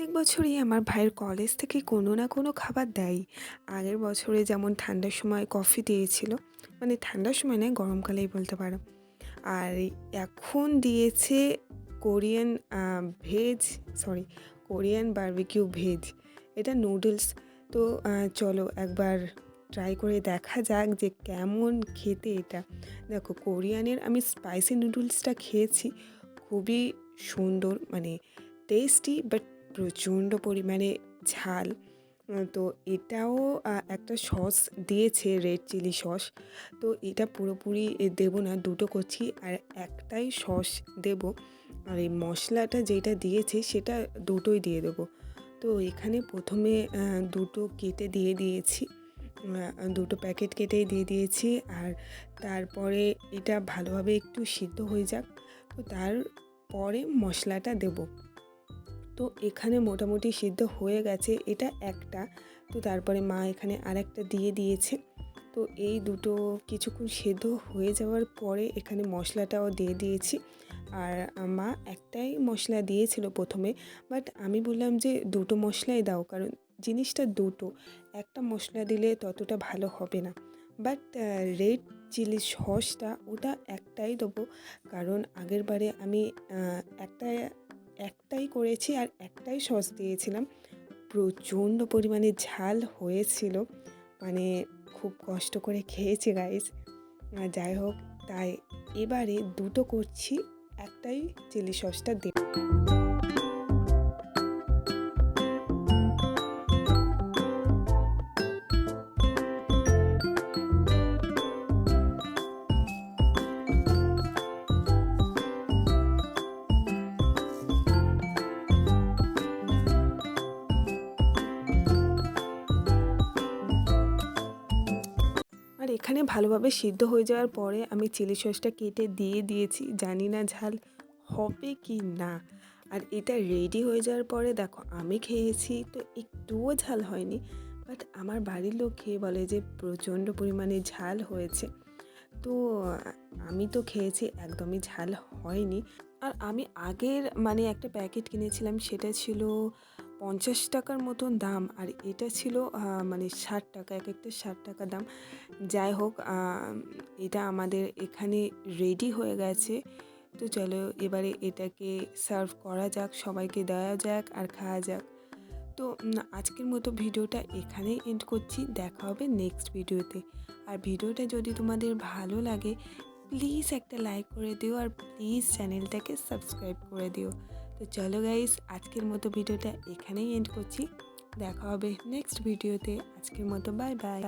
প্রত্যেক বছরই আমার ভাইয়ের কলেজ থেকে কোনো না কোনো খাবার দেয়। আগের বছরে যেমন ঠান্ডার সময় কফি দিয়েছিল মানে ঠান্ডার সময় নয়, গরমকালেই বলতে পারো। আর এখন দিয়েছে Korean veg sorry Korean barbecue veg. এটা নুডলস। তো চলো একবার ট্রাই করে দেখা যাক যে কেমন খেতে এটা। দেখো, কোরিয়ানের আমি স্পাইসি নুডলসটা খেয়েছি, খুবই সুন্দর মানে টেস্টি, বাট প্রচণ্ড পরিমাণে ঝাল। তো এটাও একটা সস দিয়েছে রেড চিলি সস। তো এটা পুরোপুরি দেবো না, দুটো করছি আর একটাই সস দেব। আর এই মশলাটা যেটা দিয়েছে সেটা দুটোই দিয়ে দেবো। তো এখানে প্রথমে দুটো কেটে দিয়ে দিয়েছি। দুটো প্যাকেট কেটেই দিয়ে দিয়েছি আর তারপরে এটা ভালোভাবে একটু সিদ্ধ হয়ে যাক। তো তারপরে মশলাটা দেবো। তো এখানে মোটামুটি সিদ্ধ হয়ে গেছে, এটা একটা। তো তারপরে মা এখানে আরেকটা দিয়ে দিয়েছে। তো এই দুটো কিছুক্ষণ সেদ্ধ হয়ে যাওয়ার পরে এখানে মশলাটাও দিয়ে দিয়েছি। আর মা একটাই মশলা দিয়েছিল প্রথমে, বাট আমি বললাম যে দুটো মশলাই দাও, কারণ জিনিসটা দুটো, একটা মশলা দিলে ততটা ভালো হবে না। বাট রেড চিলি সসটা ওটা একটাই দেবো, কারণ আগের বারে আমি একটা একটাই করেছি আর একটাই সস দিয়েছিলাম। প্রচণ্ড পরিমাণে ঝাল হয়েছিল। মানে খুব কষ্ট করে খেয়েছি গাইস যাই হোক, তাই এবারে দুটো করছি, একটাই চিলি সসটা দেব এখানে ভালোভাবে সিদ্ধ হয়ে যাওয়ার পরে আমি চিলি সসটা কেটে দিয়ে দিয়েছি, জানি না ঝাল হবে কি না। আর এটা রেডি হয়ে যাওয়ার পরে দেখো আমি খেয়েছি, তো একটুও ঝাল হয়নি বাট আমার বাড়ির লোক খেয়ে বলে যে প্রচণ্ড পরিমাণে ঝাল হয়েছে। তো আমি তো খেয়েছি, একদমই ঝাল হয়নি। আর আমি আগের মানে একটা প্যাকেট কিনেছিলাম, সেটা ছিল পঞ্চাশ টাকার মতন দাম আর এটা ছিল মানে ষাট টাকা, এক একটা ষাট টাকা দাম। যাই হোক এটা আমাদের এখানে রেডি হয়ে গেছে। তো চলো এবারে এটাকে সার্ভ করা যাক, সবাইকে দেওয়া যাক আর খাওয়া যাক। তো আজকের মতো ভিডিওটা এখানেই এন্ড করছি। দেখা হবে নেক্সট ভিডিওতে। আর ভিডিওটা যদি তোমাদের ভালো লাগে প্লিজ একটা লাইক করে দিও আর প্লিজ চ্যানেলটাকে সাবস্ক্রাইব করে দিও। তো চলো গাইস আজকের মতো ভিডিওটা এখানেই এন্ড করছি। দেখা হবে নেক্সট ভিডিওতে আজকের মতো বাই বাই